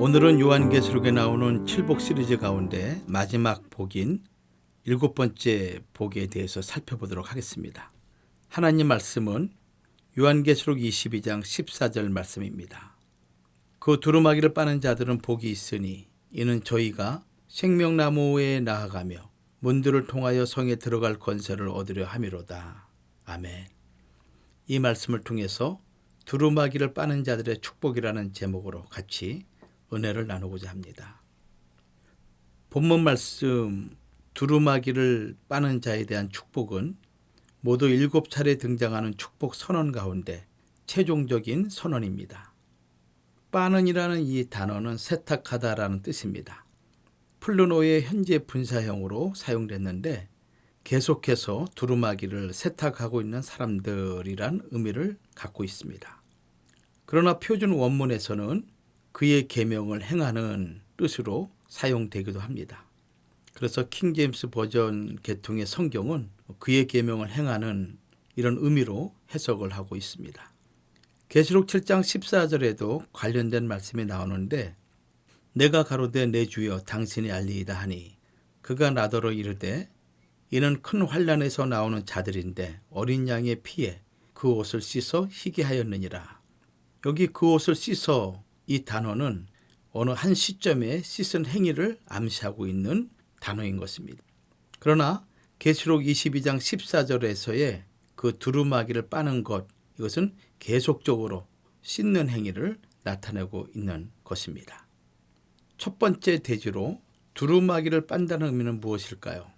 오늘은 요한계시록에 나오는 칠복 시리즈 가운데 마지막 복인 일곱 번째 복에 대해서 살펴보도록 하겠습니다. 하나님 말씀은 요한계시록 22장 14절 말씀입니다. 그 두루마기를 빠는 자들은 복이 있으니 이는 저희가 생명나무에 나아가며 문들을 통하여 성에 들어갈 권세를 얻으려 함이로다. 아멘. 이 말씀을 통해서 두루마기를 빠는 자들의 축복이라는 제목으로 같이 은혜를 나누고자 합니다. 본문 말씀 두루마기를 빠는 자에 대한 축복은 모두 일곱 차례 등장하는 축복 선언 가운데 최종적인 선언입니다. 빠는이라는 이 단어는 세탁하다라는 뜻입니다. 플루노의 현재 분사형으로 사용됐는데 계속해서 두루마기를 세탁하고 있는 사람들이란 의미를 갖고 있습니다. 그러나 표준 원문에서는 그의 계명을 행하는 뜻으로 사용되기도 합니다. 그래서 킹제임스 버전 계통의 성경은 그의 계명을 행하는 이런 의미로 해석을 하고 있습니다. 계시록 7장 14절에도 관련된 말씀이 나오는데 내가 가로되 내 주여 당신이 알리이다 하니 그가 나더러 이르되 이는 큰 환란에서 나오는 자들인데 어린 양의 피에 그 옷을 씻어 희게 하였느니라. 여기 그 옷을 씻어 이 단어는 어느 한 시점에 씻은 행위를 암시하고 있는 단어인 것입니다. 그러나 계시록 22장 14절에서의 그 두루마기를 빠는 것 이것은 계속적으로 씻는 행위를 나타내고 있는 것입니다. 첫 번째 대지로 두루마기를 빤다는 의미는 무엇일까요?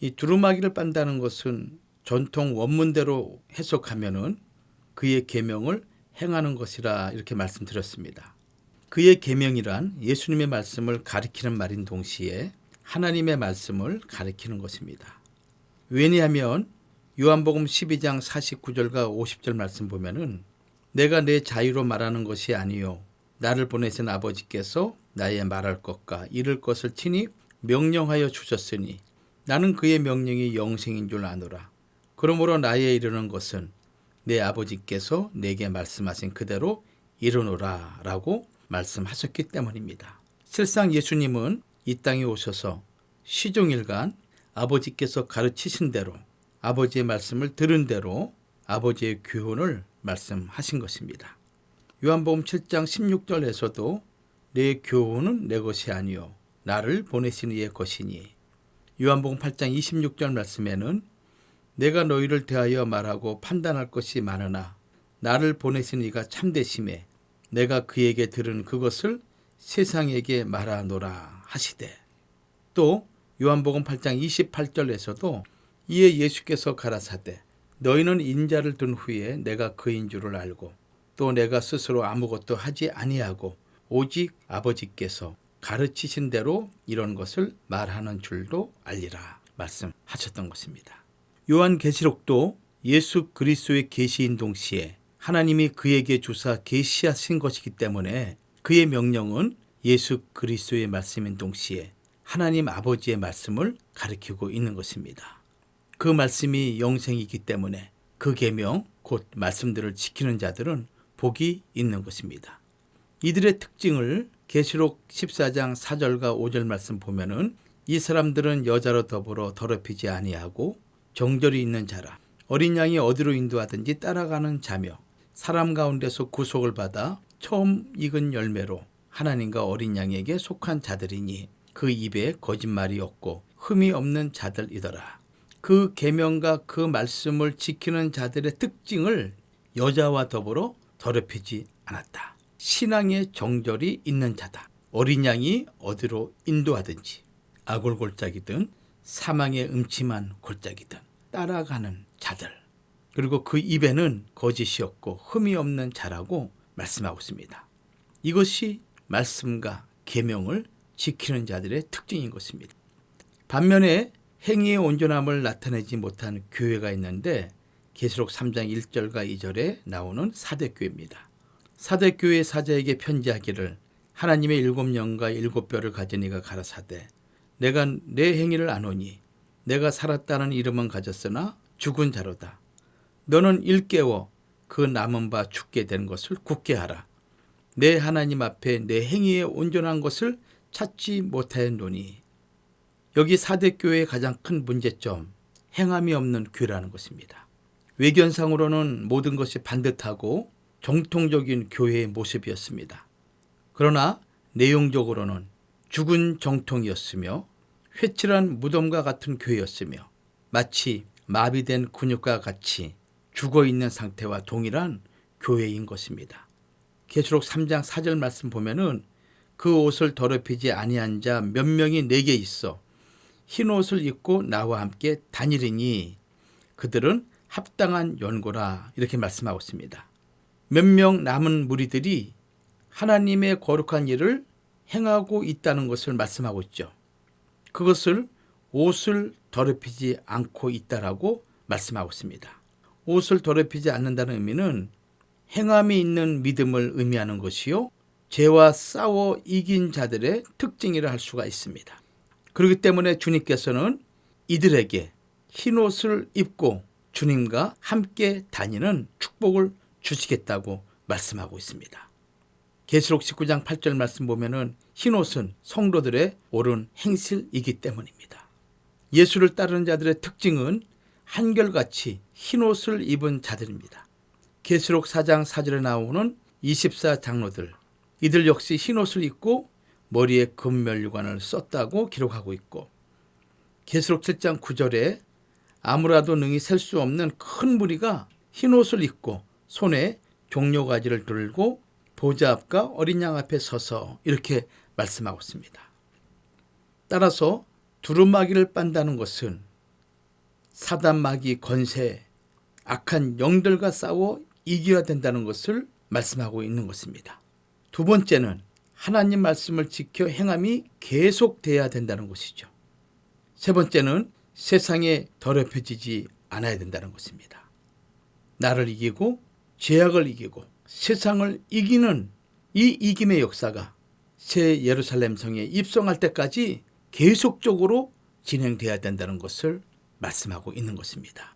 이 두루마기를 빤다는 것은 전통 원문대로 해석하면은 그의 계명을 행하는 것이라 이렇게 말씀드렸습니다. 그의 계명이란 예수님의 말씀을 가리키는 말인 동시에 하나님의 말씀을 가리키는 것입니다. 왜냐하면 요한복음 12장 49절과 50절 말씀 보면은 내가 내 자유로 말하는 것이 아니요 나를 보내신 아버지께서 나의 말할 것과 이를 것을 친히 명령하여 주셨으니 나는 그의 명령이 영생인 줄 아노라. 그러므로 나의 이르는 것은 내 아버지께서 내게 말씀하신 그대로 이르노라 라고 말씀하셨기 때문입니다. 실상 예수님은 이 땅에 오셔서 시종일간 아버지께서 가르치신 대로 아버지의 말씀을 들은 대로 아버지의 교훈을 말씀하신 것입니다. 요한복음 7장 16절에서도 내 교훈은 내 것이 아니요 나를 보내신 이의 것이니 요한복음 8장 26절 말씀에는 내가 너희를 대하여 말하고 판단할 것이 많으나 나를 보내신 이가 참되심에 내가 그에게 들은 그것을 세상에게 말하노라 하시되 또 요한복음 8장 28절에서도 이에 예수께서 가라사대 너희는 인자를 둔 후에 내가 그인 줄을 알고 또 내가 스스로 아무것도 하지 아니하고 오직 아버지께서 가르치신 대로 이런 것을 말하는 줄도 알리라 말씀하셨던 것입니다. 요한 계시록도 예수 그리스도의 계시인 동시에 하나님이 그에게 주사 계시하신 것이기 때문에 그의 명령은 예수 그리스도의 말씀인 동시에 하나님 아버지의 말씀을 가리키고 있는 것입니다. 그 말씀이 영생이기 때문에 그 계명 곧 말씀들을 지키는 자들은 복이 있는 것입니다. 이들의 특징을 계시록 14장 4절과 5절 말씀 보면은 이 사람들은 여자로 더불어 더럽히지 아니하고 정절이 있는 자라 어린 양이 어디로 인도하든지 따라가는 자며 사람 가운데서 구속을 받아 처음 익은 열매로 하나님과 어린 양에게 속한 자들이니 그 입에 거짓말이 없고 흠이 없는 자들이더라. 그 계명과 그 말씀을 지키는 자들의 특징을 여자와 더불어 더럽히지 않았다. 신앙의 정절이 있는 자다. 어린 양이 어디로 인도하든지 아골골짜기든 사망의 음침한 골짜기든 따라가는 자들. 그리고 그 입에는 거짓이 없고 흠이 없는 자라고 말씀하고 있습니다. 이것이 말씀과 계명을 지키는 자들의 특징인 것입니다. 반면에 행위의 온전함을 나타내지 못한 교회가 있는데 계시록 3장 1절과 2절에 나오는 사대교회입니다. 사대교회 사자에게 편지하기를 하나님의 일곱 영과 일곱 뼈를 가진 이가 가라사대 내가 내 행위를 아노니 내가 살았다는 이름은 가졌으나 죽은 자로다. 너는 일깨워 그 남은 바 죽게 된 것을 굳게 하라. 내 하나님 앞에 내 행위에 온전한 것을 찾지 못하였노니 여기 사대 교회의 가장 큰 문제점 행함이 없는 교회라는 것입니다. 외견상으로는 모든 것이 반듯하고 정통적인 교회의 모습이었습니다. 그러나 내용적으로는 죽은 정통이었으며 회칠한 무덤과 같은 교회였으며 마치 마비된 근육과 같이 죽어 있는 상태와 동일한 교회인 것입니다. 계시록 3장 4절 말씀 보면은 그 옷을 더럽히지 아니한 자 몇 명이 내게 있어 흰 옷을 입고 나와 함께 다니리니 그들은 합당한 연고라 이렇게 말씀하고 있습니다. 몇 명 남은 무리들이 하나님의 거룩한 일을 행하고 있다는 것을 말씀하고 있죠. 그것을 옷을 더럽히지 않고 있다라고 말씀하고 있습니다. 옷을 더럽히지 않는다는 의미는 행함이 있는 믿음을 의미하는 것이요. 죄와 싸워 이긴 자들의 특징이라 할 수가 있습니다. 그렇기 때문에 주님께서는 이들에게 흰 옷을 입고 주님과 함께 다니는 축복을 주시겠다고 말씀하고 있습니다. 계시록 19장 8절 말씀 보면은 흰 옷은 성도들의 옳은 행실이기 때문입니다. 예수를 따르는 자들의 특징은 한결같이 흰 옷을 입은 자들입니다. 계시록 4장 4절에 나오는 24 장로들 이들 역시 흰 옷을 입고 머리에 금면류관을 썼다고 기록하고 있고 계시록 7장 9절에 아무라도 능히 셀 수 없는 큰 무리가 흰 옷을 입고 손에 종려가지를 들고 보좌 앞과 어린 양 앞에 서서 이렇게 말씀하고 있습니다. 따라서 두루마기를 빤다는 것은 사단마귀 건세, 악한 영들과 싸워 이겨야 된다는 것을 말씀하고 있는 것입니다. 두 번째는 하나님 말씀을 지켜 행함이 계속돼야 된다는 것이죠. 세 번째는 세상에 더럽혀지지 않아야 된다는 것입니다. 나를 이기고 죄악을 이기고 세상을 이기는 이 이김의 역사가 새 예루살렘 성에 입성할 때까지 계속적으로 진행돼야 된다는 것을 말씀하고 있는 것입니다.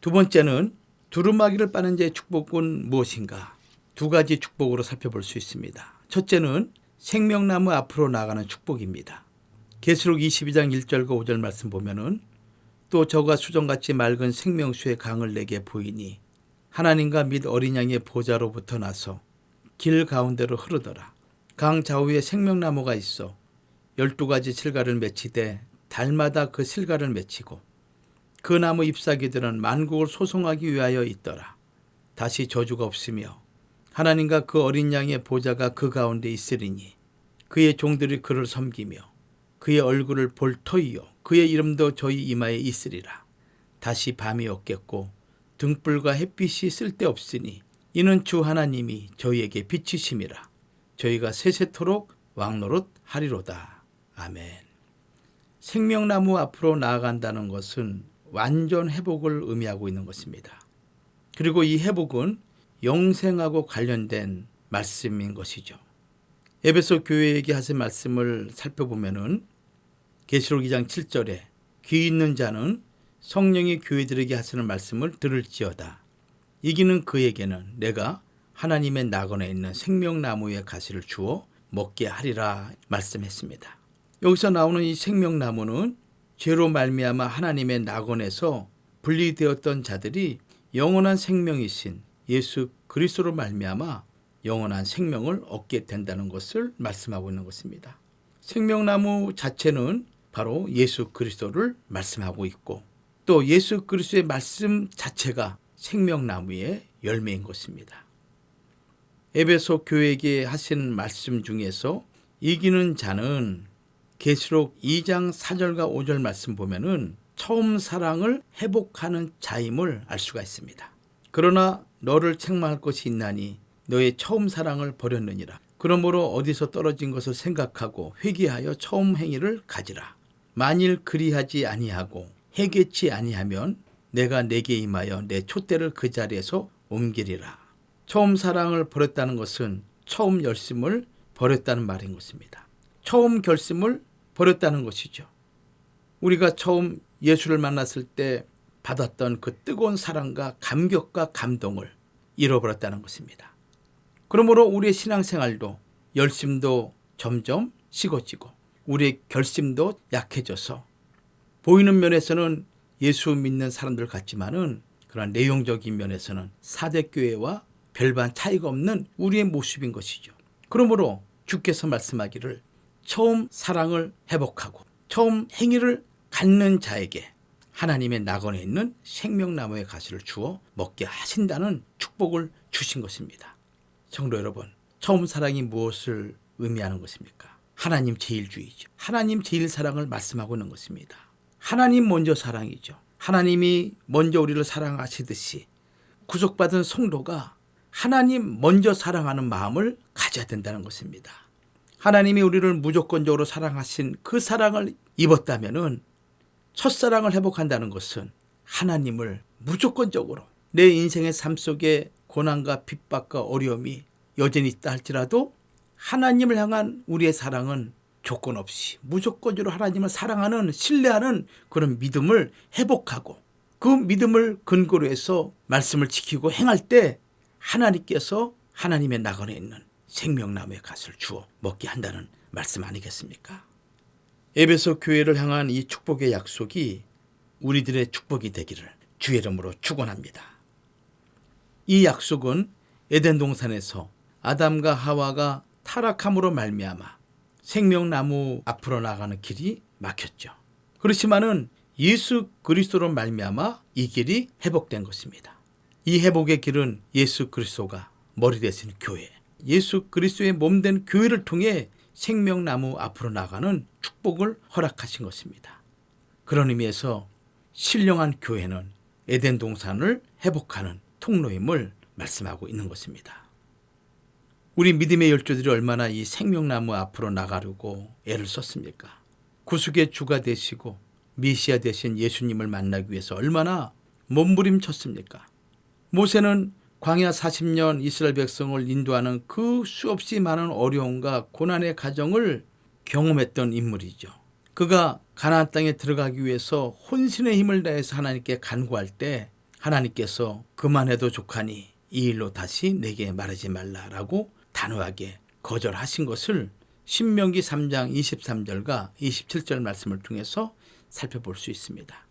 두 번째는 두루마기를 빠는 자의 축복은 무엇인가? 두 가지 축복으로 살펴볼 수 있습니다. 첫째는 생명나무 앞으로 나가는 축복입니다. 계시록 22장 1절과 5절 말씀 보면은 또 저가 수정같이 맑은 생명수의 강을 내게 보이니 하나님과 및 어린 양의 보좌로부터 나서 길 가운데로 흐르더라. 강 좌우에 생명나무가 있어 열두 가지 실과를 맺히되 달마다 그 실과를 맺히고 그 나무 잎사귀들은 만국을 소송하기 위하여 있더라. 다시 저주가 없으며 하나님과 그 어린 양의 보좌가 그 가운데 있으리니 그의 종들이 그를 섬기며 그의 얼굴을 볼 터이요 그의 이름도 저희 이마에 있으리라. 다시 밤이 없겠고 등불과 햇빛이 쓸데없으니 이는 주 하나님이 저희에게 빛이심이라. 저희가 세세토록 왕노릇 하리로다. 아멘. 생명나무 앞으로 나아간다는 것은 완전 회복을 의미하고 있는 것입니다. 그리고 이 회복은 영생하고 관련된 말씀인 것이죠. 에베소 교회에게 하신 말씀을 살펴보면은 계시록 2장 7절에 귀 있는 자는 성령이 교회들에게 하시는 말씀을 들을지어다. 이기는 그에게는 내가 하나님의 낙원에 있는 생명나무의 가시를 주어 먹게 하리라 말씀했습니다. 여기서 나오는 이 생명나무는 죄로 말미암아 하나님의 낙원에서 분리되었던 자들이 영원한 생명이신 예수 그리스도로 말미암아 영원한 생명을 얻게 된다는 것을 말씀하고 있는 것입니다. 생명나무 자체는 바로 예수 그리스도를 말씀하고 있고 또 예수 그리스도의 말씀 자체가 생명나무의 열매인 것입니다. 에베소 교회에게 하신 말씀 중에서 이기는 자는 계시록 2장 4절과 5절 말씀 보면은 처음 사랑을 회복하는 자임을 알 수가 있습니다. 그러나 너를 책망할 것이 있나니 너의 처음 사랑을 버렸느니라. 그러므로 어디서 떨어진 것을 생각하고 회개하여 처음 행위를 가지라. 만일 그리하지 아니하고 해겠지 아니하면 내가 내게 임하여 내 촛대를 그 자리에서 옮기리라. 처음 사랑을 버렸다는 것은 처음 열심을 버렸다는 말인 것입니다. 처음 결심을 버렸다는 것이죠. 우리가 처음 예수를 만났을 때 받았던 그 뜨거운 사랑과 감격과 감동을 잃어버렸다는 것입니다. 그러므로 우리의 신앙생활도 열심도 점점 식어지고 우리의 결심도 약해져서 보이는 면에서는 예수 믿는 사람들 같지만은 그런 내용적인 면에서는 사대 교회와 별반 차이가 없는 우리의 모습인 것이죠. 그러므로 주께서 말씀하기를 처음 사랑을 회복하고 처음 행위를 갖는 자에게 하나님의 낙원에 있는 생명나무의 가시를 주어 먹게 하신다는 축복을 주신 것입니다. 성도 여러분, 처음 사랑이 무엇을 의미하는 것입니까? 하나님 제일주의죠. 하나님 제일 사랑을 말씀하고 있는 것입니다. 하나님 먼저 사랑이죠. 하나님이 먼저 우리를 사랑하시듯이 구속받은 성도가 하나님 먼저 사랑하는 마음을 가져야 된다는 것입니다. 하나님이 우리를 무조건적으로 사랑하신 그 사랑을 입었다면은 첫사랑을 회복한다는 것은 하나님을 무조건적으로 내 인생의 삶 속에 고난과 핍박과 어려움이 여전히 있다 할지라도 하나님을 향한 우리의 사랑은 조건 없이 무조건적으로 하나님을 사랑하는 신뢰하는 그런 믿음을 회복하고 그 믿음을 근거로 해서 말씀을 지키고 행할 때 하나님께서 하나님의 나건에 있는 생명나무의 갓을 주어 먹게 한다는 말씀 아니겠습니까? 에베소 교회를 향한 이 축복의 약속이 우리들의 축복이 되기를 주의 이름으로 축원합니다. 이 약속은 에덴 동산에서 아담과 하와가 타락함으로 말미암아 생명나무 앞으로 나가는 길이 막혔죠. 그렇지만은 예수 그리스도로 말미암아 이 길이 회복된 것입니다. 이 회복의 길은 예수 그리스도가 머리 되신 교회, 예수 그리스도의 몸 된 교회를 통해 생명나무 앞으로 나가는 축복을 허락하신 것입니다. 그런 의미에서 신령한 교회는 에덴 동산을 회복하는 통로임을 말씀하고 있는 것입니다. 우리 믿음의 열조들이 얼마나 이 생명나무 앞으로 나가려고 애를 썼습니까? 구속의 주가 되시고 미시아 되신 예수님을 만나기 위해서 얼마나 몸부림쳤습니까? 모세는 광야 40년 이스라엘 백성을 인도하는 그 수없이 많은 어려움과 고난의 가정을 경험했던 인물이죠. 그가 가나안 땅에 들어가기 위해서 혼신의 힘을 다해서 하나님께 간구할 때 하나님께서 그만해도 족하니 이 일로 다시 내게 말하지 말라라고 단호하게 거절하신 것을 신명기 3장 23절과 27절 말씀을 통해서 살펴볼 수 있습니다.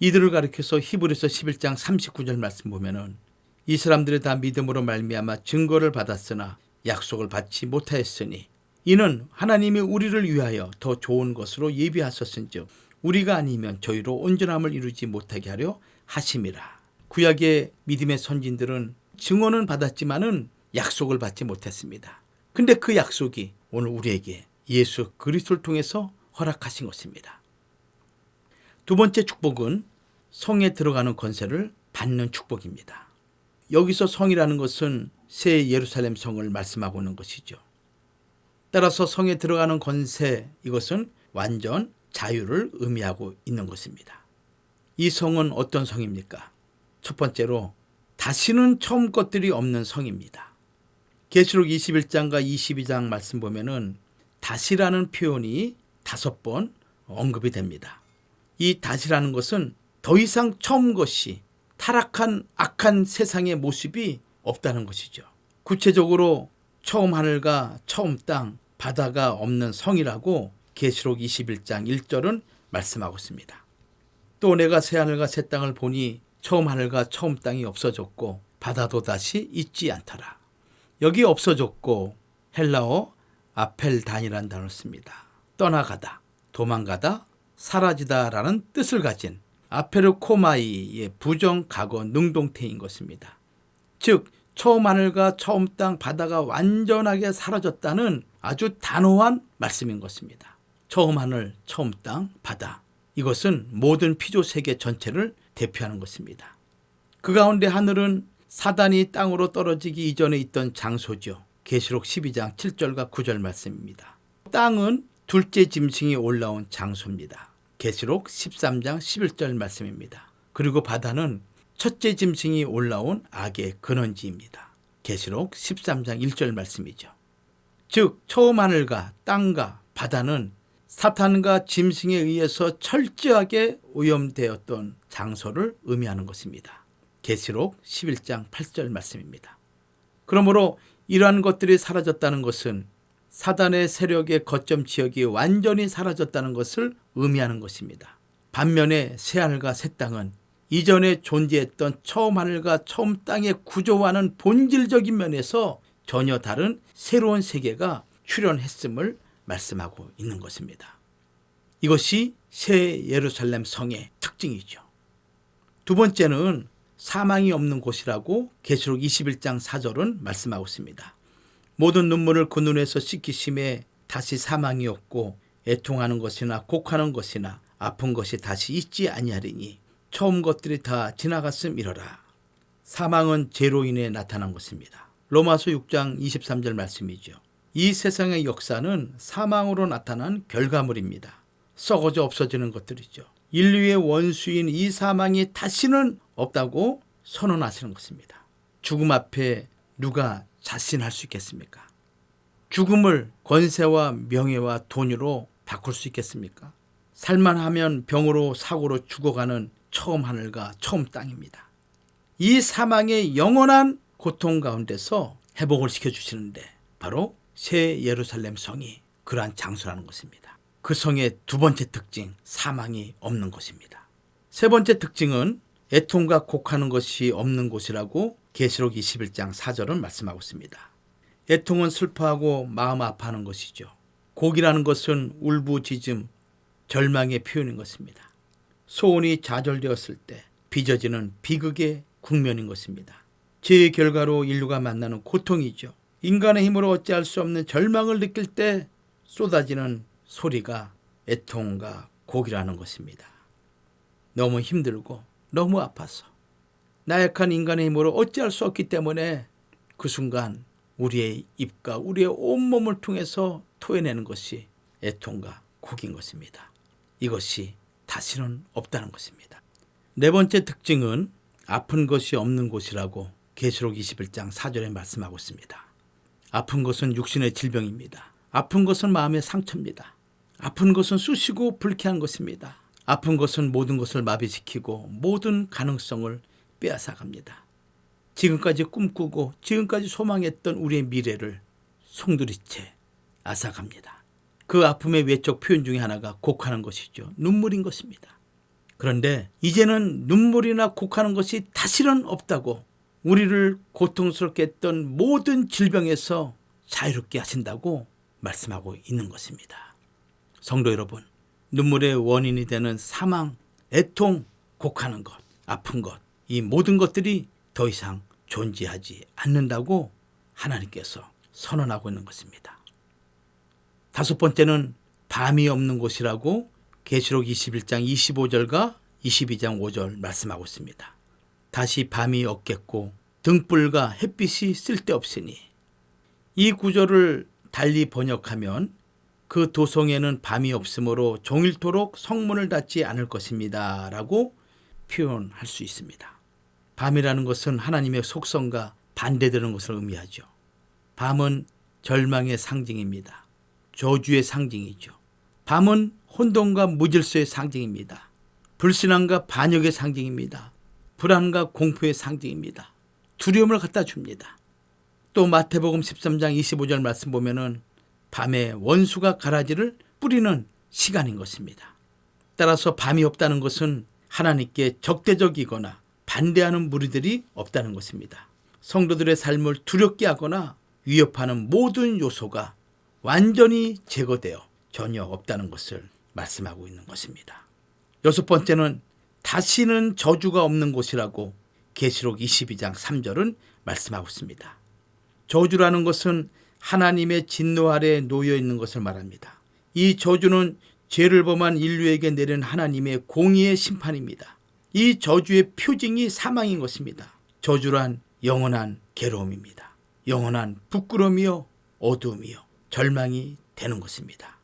이들을 가리켜서 히브리서 11장 39절 말씀 보면은 이 사람들이 다 믿음으로 말미암아 증거를 받았으나 약속을 받지 못하였으니 이는 하나님이 우리를 위하여 더 좋은 것으로 예비하셨은즉 우리가 아니면 저희로 온전함을 이루지 못하게 하려 하심이라. 구약의 믿음의 선진들은 증언은 받았지만은 약속을 받지 못했습니다. 근데 그 약속이 오늘 우리에게 예수 그리스도를 통해서 허락하신 것입니다. 두 번째 축복은 성에 들어가는 권세를 받는 축복입니다. 여기서 성이라는 것은 새 예루살렘 성을 말씀하고 있는 것이죠. 따라서 성에 들어가는 권세 이것은 완전 자유를 의미하고 있는 것입니다. 이 성은 어떤 성입니까? 첫 번째로 다시는 처음 것들이 없는 성입니다. 계시록 21장과 22장 말씀 보면은 다시라는 표현이 다섯 번 언급이 됩니다. 이 다시라는 것은 더 이상 처음 것이 타락한 악한 세상의 모습이 없다는 것이죠. 구체적으로 처음 하늘과 처음 땅, 바다가 없는 성이라고 계시록 21장 1절은 말씀하고 있습니다. 또 내가 새 하늘과 새 땅을 보니 처음 하늘과 처음 땅이 없어졌고 바다도 다시 있지 않더라. 여기 없어졌고 헬라어 아펠단이라는 단어를 씁니다. 떠나가다, 도망가다, 사라지다라는 뜻을 가진 아페르코마이의 부정 과거 능동태인 것입니다. 즉 처음 하늘과 처음 땅 바다가 완전하게 사라졌다는 아주 단호한 말씀인 것입니다. 처음 하늘, 처음 땅, 바다. 이것은 모든 피조 세계 전체를 대표하는 것입니다. 그 가운데 하늘은 사단이 땅으로 떨어지기 이전에 있던 장소죠. 계시록 12장 7절과 9절 말씀입니다. 땅은 둘째 짐승이 올라온 장소입니다. 계시록 13장 11절 말씀입니다. 그리고 바다는 첫째 짐승이 올라온 악의 근원지입니다. 계시록 13장 1절 말씀이죠. 즉 처음 하늘과 땅과 바다는 사탄과 짐승에 의해서 철저하게 오염되었던 장소를 의미하는 것입니다. 계시록 11장 8절 말씀입니다. 그러므로 이러한 것들이 사라졌다는 것은 사단의 세력의 거점 지역이 완전히 사라졌다는 것을 의미하는 것입니다. 반면에 새하늘과 새 땅은 이전에 존재했던 처음 하늘과 처음 땅의 구조와는 본질적인 면에서 전혀 다른 새로운 세계가 출현했음을 말씀하고 있는 것입니다. 이것이 새 예루살렘 성의 특징이죠. 두 번째는 사망이 없는 곳이라고 계시록 21장 4절은 말씀하고 있습니다. 모든 눈물을 그 눈에서 씻기심에 다시 사망이 없고 애통하는 것이나 곡하는 것이나 아픈 것이 다시 있지 아니하리니 처음 것들이 다 지나갔음 이러라. 사망은 죄로 인해 나타난 것입니다. 로마서 6장 23절 말씀이죠. 이 세상의 역사는 사망으로 나타난 결과물입니다. 썩어져 없어지는 것들이죠. 인류의 원수인 이 사망이 다시는 없다고 선언하시는 것입니다. 죽음 앞에 누가 자신할 수 있겠습니까? 죽음을 권세와 명예와 돈으로 바꿀 수 있겠습니까? 살만 하면 병으로 사고로 죽어가는 처음 하늘과 처음 땅입니다. 이 사망의 영원한 고통 가운데서 회복을 시켜주시는데 바로 새 예루살렘 성이 그러한 장소라는 것입니다. 그 성의 두 번째 특징, 사망이 없는 곳입니다. 세 번째 특징은 애통과 곡하는 것이 없는 곳이라고 계시록 21장 4절은 말씀하고 있습니다. 애통은 슬퍼하고 마음 아파하는 것이죠. 곡이라는 것은 울부짖음, 절망의 표현인 것입니다. 소원이 좌절되었을 때 빚어지는 비극의 국면인 것입니다. 죄의 결과로 인류가 만나는 고통이죠. 인간의 힘으로 어찌할 수 없는 절망을 느낄 때 쏟아지는 소리가 애통과 곡이라는 것입니다. 너무 힘들고 너무 아파서 나약한 인간의 힘으로 어찌할 수 없기 때문에 그 순간 우리의 입과 우리의 온몸을 통해서 토해내는 것이 애통과 곡인 것입니다. 이것이 다시는 없다는 것입니다. 네 번째 특징은 아픈 것이 없는 곳이라고 계시록 21장 4절에 말씀하고 있습니다. 아픈 것은 육신의 질병입니다. 아픈 것은 마음의 상처입니다. 아픈 것은 쑤시고 불쾌한 것입니다. 아픈 것은 모든 것을 마비시키고 모든 가능성을 빼앗아 갑니다. 지금까지 꿈꾸고 지금까지 소망했던 우리의 미래를 송두리째 앗아갑니다. 그 아픔의 외적 표현 중에 하나가 곡하는 것이죠. 눈물인 것입니다. 그런데 이제는 눈물이나 곡하는 것이 다시는 없다고 우리를 고통스럽게 했던 모든 질병에서 자유롭게 하신다고 말씀하고 있는 것입니다. 성도 여러분, 눈물의 원인이 되는 사망, 애통, 곡하는 것, 아픈 것, 이 모든 것들이 더 이상 존재하지 않는다고 하나님께서 선언하고 있는 것입니다. 다섯 번째는 밤이 없는 곳이라고 계시록 21장 25절과 22장 5절 말씀하고 있습니다. 다시 밤이 없겠고 등불과 햇빛이 쓸데없으니 이 구절을 달리 번역하면 그 도성에는 밤이 없으므로 종일토록 성문을 닫지 않을 것입니다. 라고 표현할 수 있습니다. 밤이라는 것은 하나님의 속성과 반대되는 것을 의미하죠. 밤은 절망의 상징입니다. 저주의 상징이죠. 밤은 혼돈과 무질서의 상징입니다. 불신앙과 반역의 상징입니다. 불안과 공포의 상징입니다. 두려움을 갖다 줍니다. 또 마태복음 13장 25절 말씀 보면은 밤에 원수가 가라지를 뿌리는 시간인 것입니다. 따라서 밤이 없다는 것은 하나님께 적대적이거나 반대하는 무리들이 없다는 것입니다. 성도들의 삶을 두렵게 하거나 위협하는 모든 요소가 완전히 제거되어 전혀 없다는 것을 말씀하고 있는 것입니다. 여섯 번째는 다시는 저주가 없는 곳이라고 계시록 22장 3절은 말씀하고 있습니다. 저주라는 것은 하나님의 진노 아래 놓여 있는 것을 말합니다. 이 저주는 죄를 범한 인류에게 내린 하나님의 공의의 심판입니다. 이 저주의 표징이 사망인 것입니다. 저주란 영원한 괴로움입니다. 영원한 부끄러움이요, 어두움이요, 절망이 되는 것입니다.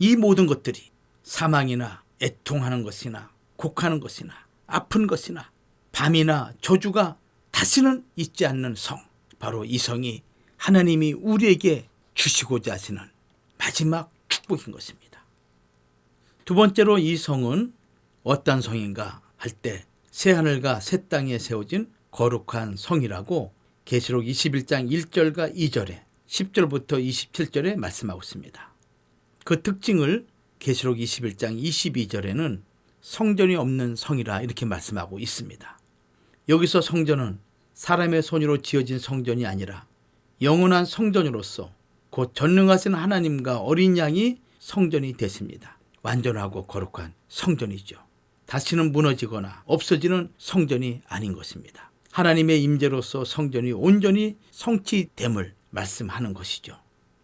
이 모든 것들이 사망이나 애통하는 것이나 곡하는 것이나 아픈 것이나 밤이나 저주가 다시는 있지 않는 성, 바로 이 성이 하나님이 우리에게 주시고자 하시는 마지막 축복인 것입니다. 두 번째로 이 성은 어떤 성인가 할 때 새 하늘과 새 땅에 세워진 거룩한 성이라고 계시록 21장 1절과 2절에 10절부터 27절에 말씀하고 있습니다. 그 특징을 계시록 21장 22절에는 성전이 없는 성이라 이렇게 말씀하고 있습니다. 여기서 성전은 사람의 손으로 지어진 성전이 아니라 영원한 성전으로서 곧 전능하신 하나님과 어린 양이 성전이 됐습니다. 완전하고 거룩한 성전이죠. 다시는 무너지거나 없어지는 성전이 아닌 것입니다. 하나님의 임재로서 성전이 온전히 성취됨을 말씀하는 것이죠.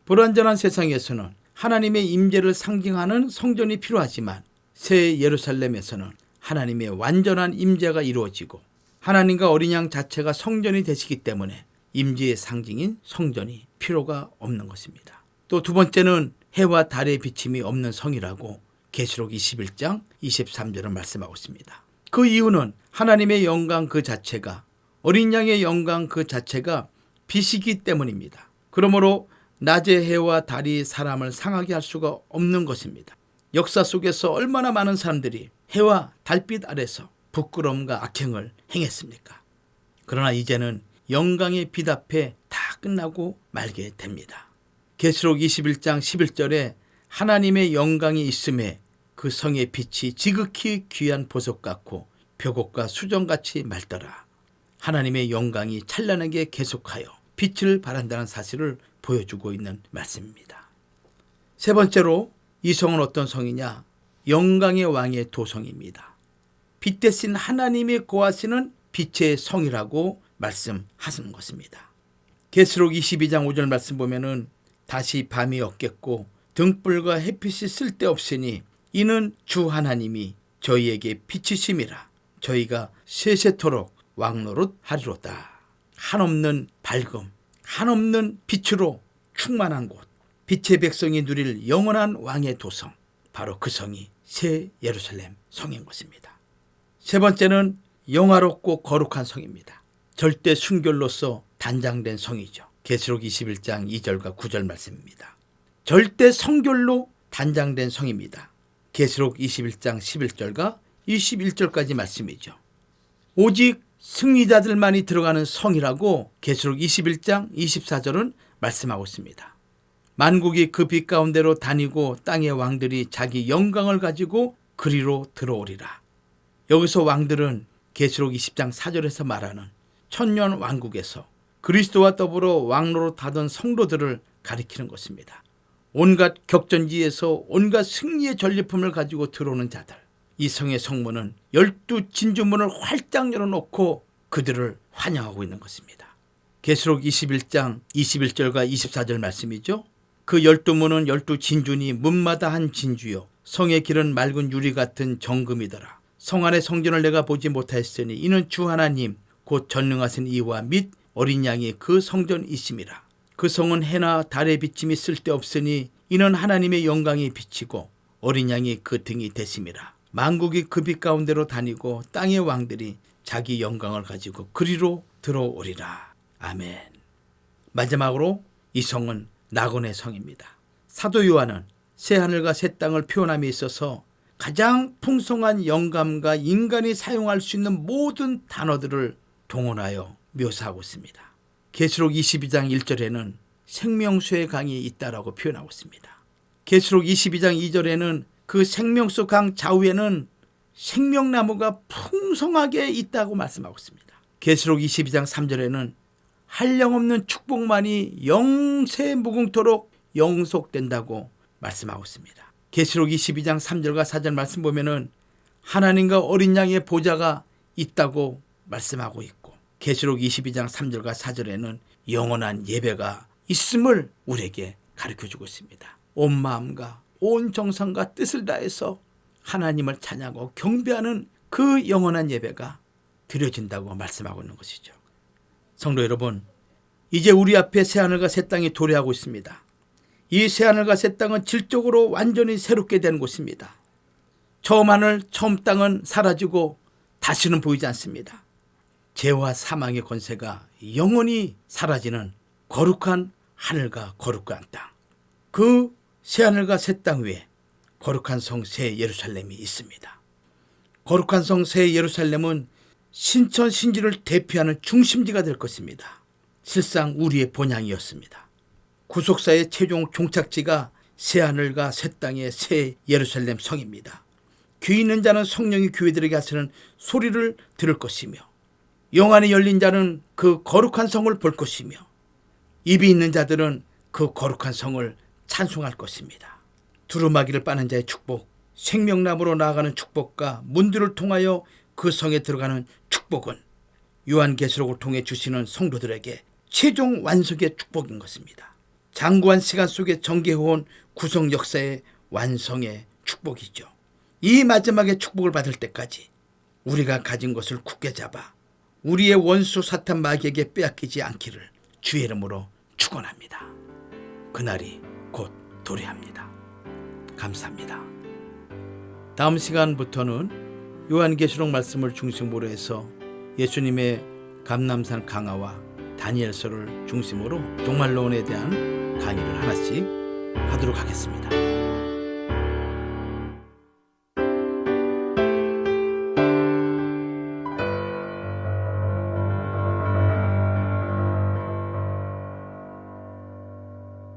불완전한 세상에서는 하나님의 임재를 상징하는 성전이 필요하지만 새 예루살렘에서는 하나님의 완전한 임재가 이루어지고 하나님과 어린 양 자체가 성전이 되시기 때문에 임재의 상징인 성전이 필요가 없는 것입니다. 또 두 번째는 해와 달의 비침이 없는 성이라고 계시록 21장 23절을 말씀하고 있습니다. 그 이유는 하나님의 영광 그 자체가 어린 양의 영광 그 자체가 빛이기 때문입니다. 그러므로 낮의 해와 달이 사람을 상하게 할 수가 없는 것입니다. 역사 속에서 얼마나 많은 사람들이 해와 달빛 아래서 부끄러움과 악행을 행했습니까? 그러나 이제는 영광의 빛 앞에 다 끝나고 말게 됩니다. 계시록 21장 11절에 하나님의 영광이 있음에 그 성의 빛이 지극히 귀한 보석 같고 벽옥과 수정같이 맑더라. 하나님의 영광이 찬란하게 계속하여 빛을 발한다는 사실을 보여주고 있는 말씀입니다. 세 번째로 이 성은 어떤 성이냐? 영광의 왕의 도성입니다. 빛 대신 하나님이 거하시는 빛의 성이라고 말씀하시는 것입니다. 계시록 22장 5절 말씀 보면은 다시 밤이 없겠고 등불과 햇빛이 쓸데없으니 이는 주 하나님이 저희에게 빛이심이라 저희가 세세토록 왕노릇 하리로다. 한없는 밝음, 한없는 빛으로 충만한 곳, 빛의 백성이 누릴 영원한 왕의 도성, 바로 그 성이 새 예루살렘 성인 것입니다. 세 번째는 영화롭고 거룩한 성입니다. 절대 순결로서 단장된 성이죠. 계시록 21장 2절과 9절 말씀입니다. 절대 성결로 단장된 성입니다. 계시록 21장 11절과 21절까지 말씀이죠. 오직 승리자들만이 들어가는 성이라고 계시록 21장 24절은 말씀하고 있습니다. 만국이 그 빛 가운데로 다니고 땅의 왕들이 자기 영광을 가지고 그리로 들어오리라. 여기서 왕들은 계시록 20장 4절에서 말하는 천년 왕국에서 그리스도와 더불어 왕로로 타던 성도들을 가리키는 것입니다. 온갖 격전지에서 온갖 승리의 전리품을 가지고 들어오는 자들. 이 성의 성문은 열두 진주문을 활짝 열어놓고 그들을 환영하고 있는 것입니다. 계시록 21장 21절과 24절 말씀이죠. 그 열두 문은 열두 진주니 문마다 한 진주요. 성의 길은 맑은 유리 같은 정금이더라. 성 안의 성전을 내가 보지 못하였으니 이는 주 하나님 곧 전능하신 이와 및 어린 양이 그 성전이심이라. 그 성은 해나 달의 비침이 쓸데없으니 이는 하나님의 영광이 비치고 어린 양이 그 등이 되심이라. 만국이 그 빛 가운데로 다니고 땅의 왕들이 자기 영광을 가지고 그리로 들어오리라. 아멘. 마지막으로 이 성은 낙원의 성입니다. 사도 요한은 새 하늘과 새 땅을 표현함에 있어서 가장 풍성한 영감과 인간이 사용할 수 있는 모든 단어들을 동원하여 묘사하고 있습니다. 계시록 22장 1절에는 생명수의 강이 있다라고 표현하고 있습니다. 계시록 22장 2절에는 그 생명수 강 좌우에는 생명나무가 풍성하게 있다고 말씀하고 있습니다. 계시록 22장 3절에는 한량없는 축복만이 영세 무궁토록 영속된다고 말씀하고 있습니다. 계시록 22장 3절과 4절 말씀 보면은 하나님과 어린 양의 보좌가 있다고 말씀하고 있고 계시록 22장 3절과 4절에는 영원한 예배가 있음을 우리에게 가르쳐 주고 있습니다. 온 마음과 온 정성과 뜻을 다해서 하나님을 찬양하고 경배하는 그 영원한 예배가 드려진다고 말씀하고 있는 것이죠. 성도 여러분, 이제 우리 앞에 새하늘과 새 땅이 도래하고 있습니다. 이 새하늘과 새 땅은 질적으로 완전히 새롭게 된 곳입니다. 처음 하늘, 처음 땅은 사라지고 다시는 보이지 않습니다. 죄와 사망의 권세가 영원히 사라지는 거룩한 하늘과 거룩한 땅. 그 새하늘과 새 땅 위에 거룩한 성 새 예루살렘이 있습니다. 거룩한 성 새 예루살렘은 신천 신지를 대표하는 중심지가 될 것입니다. 실상 우리의 본향이었습니다. 구속사의 최종 종착지가 새하늘과 새 땅의 새 예루살렘 성입니다. 귀 있는 자는 성령이 교회들에게 하시는 소리를 들을 것이며 영안이 열린 자는 그 거룩한 성을 볼 것이며 입이 있는 자들은 그 거룩한 성을 찬송할 것입니다. 두루마기를 빠는 자의 축복, 생명나무로 나아가는 축복과 문들을 통하여 그 성에 들어가는 축복은 요한계시록을 통해 주시는 성도들에게 최종 완성의 축복인 것입니다. 장구한 시간 속에 전개해온 구성 역사의 완성의 축복이죠. 이 마지막의 축복을 받을 때까지 우리가 가진 것을 굳게 잡아 우리의 원수 사탄 마귀에게 빼앗기지 않기를 주의 이름으로 축원합니다. 그날이 곧 도래합니다. 감사합니다. 다음 시간부터는 요한계시록 말씀을 중심으로 해서 예수님의 감남산 강화와 다니엘서를 중심으로 종말론에 대한 강의를 하나씩 하도록 하겠습니다.